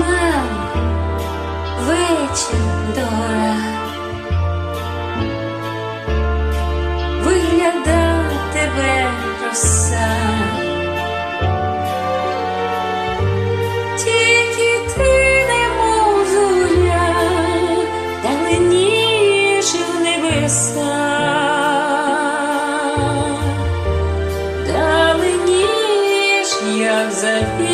Мам, вечір дора, виглядав тебе роса, тільки ти немов зоря, та ніж в небеса. Даленіж, як завіт.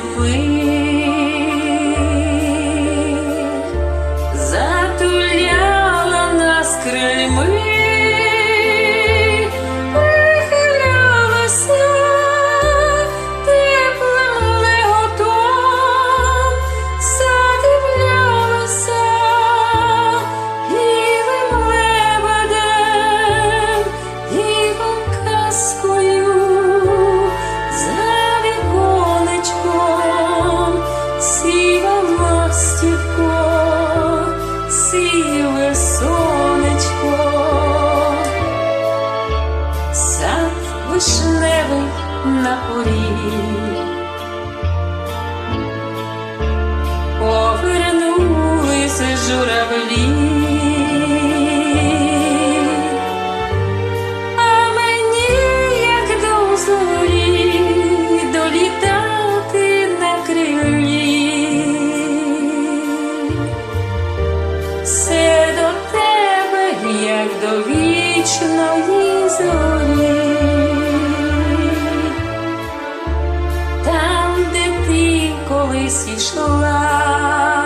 We. морі, повернулися журавлі, а мені, як до зорі, долітати на крилі. Все до тебе, як до вічної зорі. Ішла,